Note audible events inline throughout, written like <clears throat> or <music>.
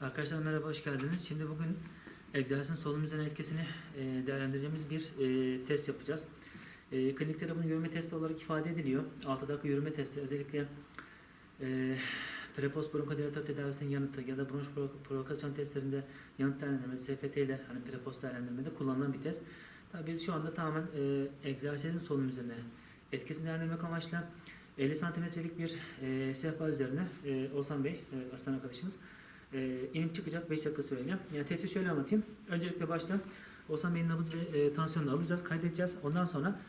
Arkadaşlar merhaba, hoş geldiniz. Şimdi bugün egzersizin solunum üzerine etkisini e, değerlendireceğimiz bir e, test yapacağız. E, kliniklerde bunu yürüme testi olarak ifade ediliyor. 6 dakika yürüme testi özellikle e, prepost bronkodilatör tedavisinin yanıtı ya da bronş provo- provokasyon testlerinde yanıt değerlendirme, SPT ile hani prepost değerlendirmede kullanılan bir test. Tabii biz şu anda tamamen egzersizin solunum üzerine etkisini değerlendirmek amaçlı 50 santimetrelik bir e, sehpa üzerine e, Oğuzhan Bey, e, aslan arkadaşımız, e, inip çıkacak 5 dakika süreyle. Yani testi şöyle anlatayım. Öncelikle başta Oğuzhan Bey'in nabız ve e, tansiyonunu alacağız, kaydedeceğiz. Ondan sonra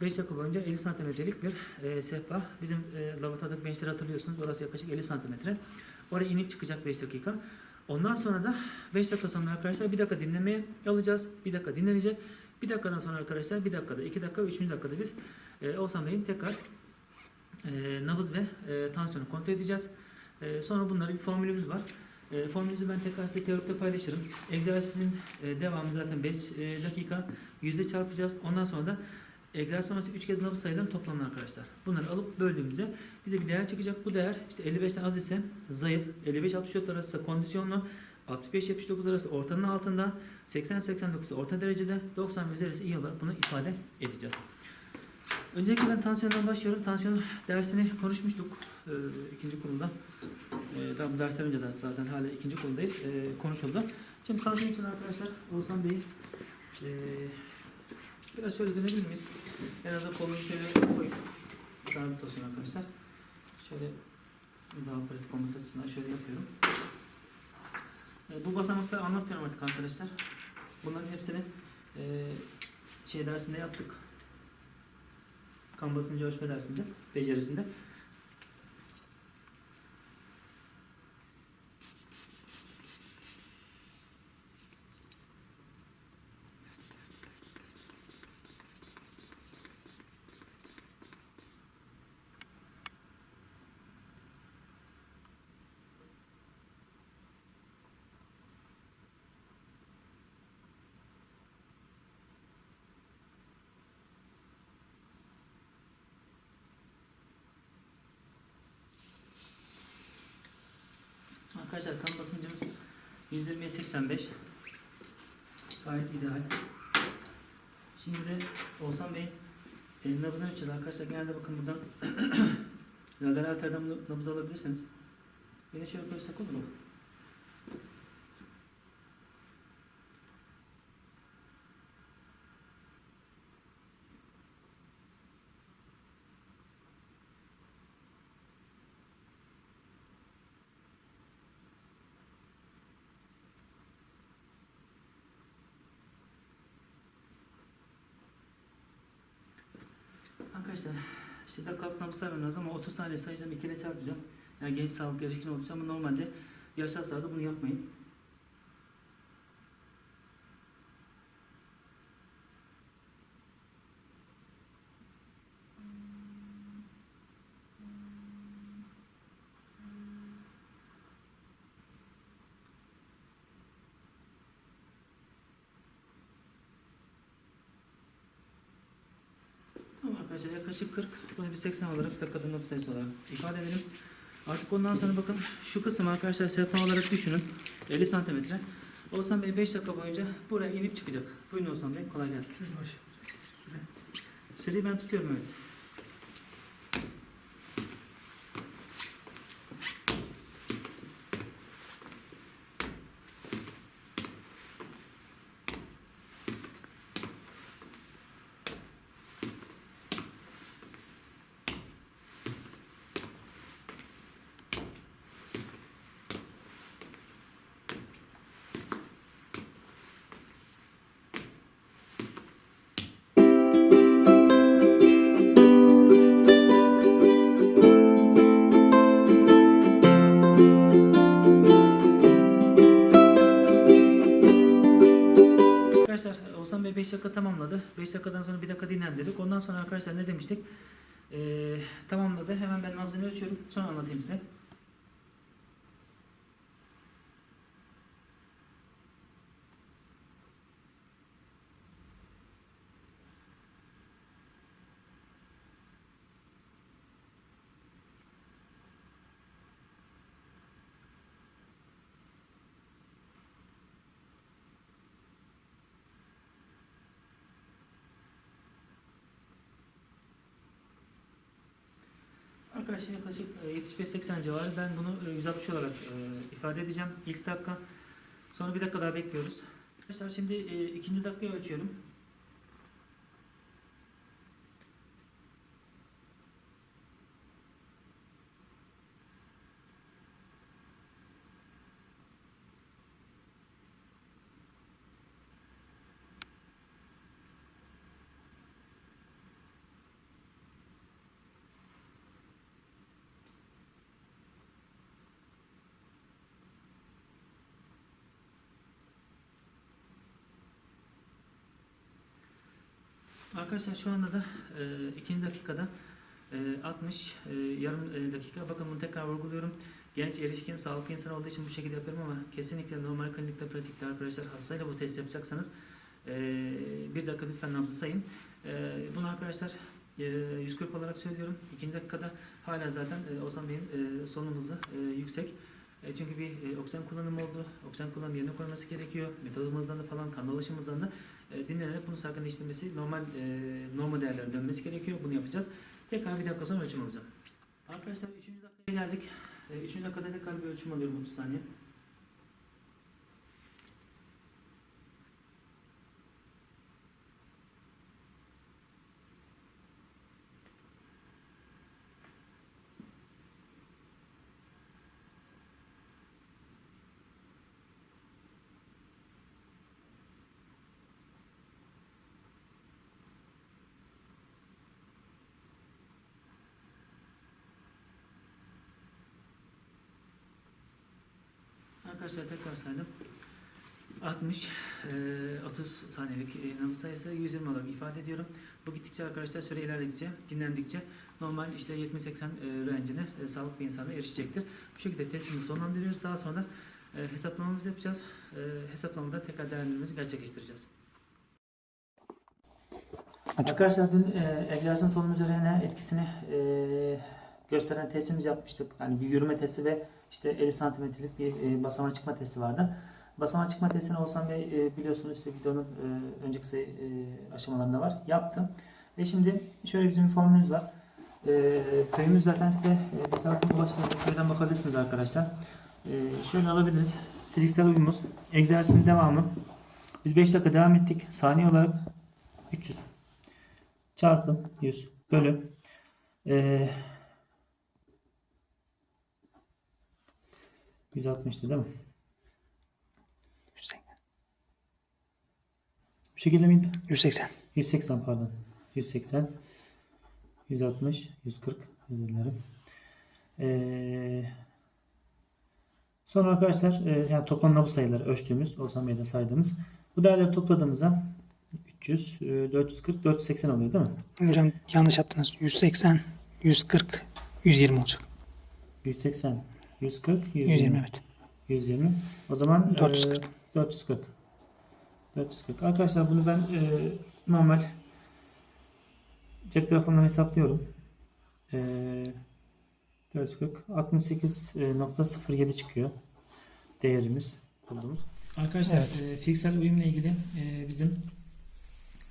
5 dakika boyunca 50 santimetrelik bir e, sehpa. Bizim e, laboratuvardaki benchleri hatırlıyorsunuz. Orası yaklaşık 50 santimetre. Oraya inip çıkacak 5 dakika. Ondan sonra da 5 dakika sonra arkadaşlar bir dakika dinlemeye alacağız. Bir dakika dinlenecek. Bir dakikadan sonra arkadaşlar bir dakikada, iki dakika ve üçüncü dakikada biz e, Oğuzhan Bey'in tekrar e, nabız ve e, tansiyonu kontrol edeceğiz. E, sonra bunları bir formülümüz var. E, formülümüzü ben tekrar size teorikte paylaşırım. Egzersizin e, devamı zaten 5 e, dakika yüzde çarpacağız. Ondan sonra da egzersiz sonrası 3 kez nabız sayılarının toplamını arkadaşlar. Bunları alıp böldüğümüzde bize bir değer çıkacak. Bu değer işte 55'ten az ise zayıf, 55-64 arası kondisyonlu, 65-79 arası ortanın altında, 80-89 orta derecede, 90 ve üzerisi iyi olarak bunu ifade edeceğiz. Öncelikle ben tansiyondan başlıyorum. Tansiyon dersini konuşmuştuk e, ikinci kurulda. E, daha bu dersten önce de zaten hala ikinci kuruldayız. E, konuşuldu. Şimdi tansiyon için arkadaşlar Oğuzhan Bey e, biraz şöyle dönebilir miyiz? En azından kolunu şöyle koyup sabit olsun arkadaşlar. Şöyle daha pratik olması açısından şöyle yapıyorum. E, bu basamakları anlatmıyorum artık arkadaşlar. Bunların hepsini e, şey dersinde yaptık kan basıncı ölçme dersinde, becerisinde. Arkadaşlar kan basıncımız 120'ye 85. Gayet ideal. Şimdi de Oğuzhan Bey e, nabzını ölçeceğiz arkadaşlar. Genelde bakın buradan <clears throat> lateral arterden nabız alabilirsiniz. Yine şöyle koysak olur mu? Arkadaşlar işte dakikalık nabız lazım ama 30 saniye sayacağım, 2 ile çarpacağım. Yani genç sağlık erişkin olacağım ama normalde yaşlı sahada bunu yapmayın. Arkadaşlar yaklaşık 40, bunu bir 80 olarak dakikada nabız sayısı olarak ifade edelim. Artık ondan sonra bakın şu kısım arkadaşlar sehpa olarak düşünün. 50 santimetre. Oğuzhan Bey 5 dakika boyunca buraya inip çıkacak. Buyurun Oğuzhan Bey kolay gelsin. Süreyi ben tutuyorum evet. 5 dakika tamamladı. 5 dakikadan sonra 1 dakika dinlen dedik. Ondan sonra arkadaşlar ne demiştik? Ee, tamamladı. Hemen ben nabzını ölçüyorum. Sonra anlatayım size. Arkadaşlar yaklaşık e, 75-80 civarı. Ben bunu e, 160 olarak e, ifade edeceğim. İlk dakika. Sonra bir dakika daha bekliyoruz. Arkadaşlar şimdi e, ikinci dakikayı ölçüyorum. Arkadaşlar şu anda da e, ikinci dakikada e, 60 e, yarım e, dakika. Bakın bunu tekrar vurguluyorum. Genç, erişkin, sağlıklı insan olduğu için bu şekilde yapıyorum ama kesinlikle normal klinikte, pratikte arkadaşlar hastayla bu test yapacaksanız e, bir dakika lütfen nabzı sayın. E, bunu arkadaşlar e, 140 olarak söylüyorum. İkinci dakikada hala zaten e, Ozan Bey'in e, solunum e, yüksek. E, çünkü bir e, oksijen kullanımı oldu. Oksijen kullanımı yerine koyması gerekiyor. Metabolizma hızlarında falan kan dolaşım hızlarında e, dinlenerek bunun sakinleştirilmesi, normal e, normal değerlere dönmesi gerekiyor. Bunu yapacağız. Tekrar bir dakika sonra ölçüm alacağım. Arkadaşlar 3. dakikaya geldik. 3. dakikada tekrar bir ölçüm alıyorum 30 saniye. Arkadaşlar tekrar saydım. 60, e, 30 saniyelik nabız sayısı 120 olarak ifade ediyorum. Bu gittikçe arkadaşlar süre ilerledikçe, dinlendikçe normal işte 70-80 e, rencine e, sağlıklı bir insana erişecektir. Bu şekilde testimizi sonlandırıyoruz. Daha sonra e, hesaplamamızı yapacağız. E, hesaplamada tekrar değerlendirmemizi gerçekleştireceğiz. Arkadaşlar dün e, egzersizin solunum üzerine etkisini gösteren testimiz yapmıştık. Yani bir yürüme testi ve işte 50 santimetrelik bir e, basamağa çıkma testi vardı. Basamağa çıkma testini Oğuzhan Bey e, biliyorsunuz işte videonun e, önceki e, aşamalarında var. Yaptım. Ve şimdi şöyle bizim bir formülümüz var. E, köyümüz zaten size e, bir saat ulaştığında köyden bakabilirsiniz arkadaşlar. E, şöyle alabiliriz. Fiziksel uyumumuz. Egzersizin devamı. Biz 5 dakika devam ettik. Saniye olarak 300 çarpı 100 bölü e, 160'tı değil mi? 180. Bu şekilde miydi? 180. 180 pardon. 180 160 140 özür dilerim. Ee, sonra arkadaşlar e, yani toplam nabız sayıları ölçtüğümüz Ozan Bey'de saydığımız bu değerleri topladığımızda 300 e, 440 480 oluyor değil mi? Hocam yanlış yaptınız. 180, 140, 120 olacak. 180 140 120, 120 evet. 120. O zaman e, 440. 440. 440. Arkadaşlar bunu ben e, normal cep telefonundan hesaplıyorum. E, 440 68.07 çıkıyor değerimiz bulduğumuz. Arkadaşlar Evet. e, fiziksel uyumla ilgili e, bizim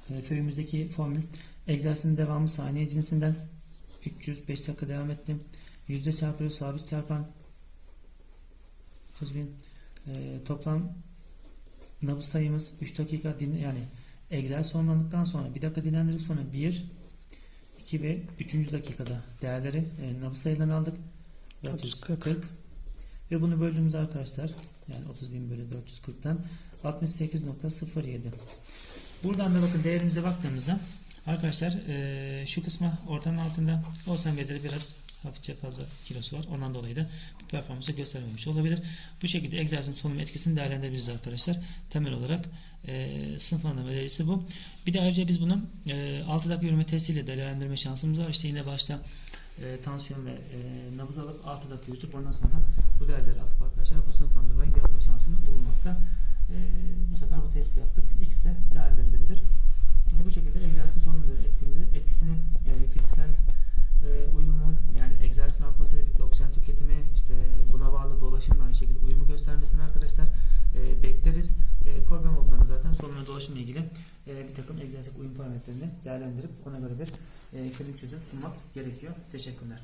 e, köyümüzdeki formül egzersizin devamı saniye cinsinden 300 5 dakika devam ettim. Yüzde çarpıyor sabit çarpan 30 bin. E, toplam nabız sayımız 3 dakika din yani egzersiz sonlandıktan sonra 1 dakika dinlendirdik sonra 1 2 ve 3. dakikada değerleri e, nabız sayılarını aldık. 440. 440. Ve bunu böldüğümüz arkadaşlar yani 30 bin bölü 440'tan 68.07 Buradan da bakın değerimize baktığımızda arkadaşlar e, şu kısma ortanın altında Oğuzhan Bey'de de biraz hafifçe fazla kilosu var. Ondan dolayı da performansı göstermemiş olabilir. Bu şekilde egzersizin solunum etkisini değerlendirebiliriz arkadaşlar. Temel olarak e, sınıflandırma derecesi bu. Bir de ayrıca biz bunu e, 6 dakika yürüme testiyle değerlendirme şansımız var. İşte yine başta e, tansiyon ve e, nabız alıp 6 dakika yürütüp ondan sonra bu değerleri atıp arkadaşlar bu sınıflandırmayı yapma şansımız bulunmakta. E, bu sefer bu testi yaptık. X de değerlendirilebilir. Bu şekilde egzersiz solunum etkisini e, fiziksel e, uyumu yani egzersizin artmasıyla birlikte oksijen tüketimi işte buna bağlı dolaşım aynı şekilde uyumu göstermesini arkadaşlar e, bekleriz. E, problem olduğunda zaten dolaşımla ilgili e, bir takım egzersiz uyum parametrelerini değerlendirip ona göre bir e, klinik çözüm sunmak gerekiyor. Teşekkürler.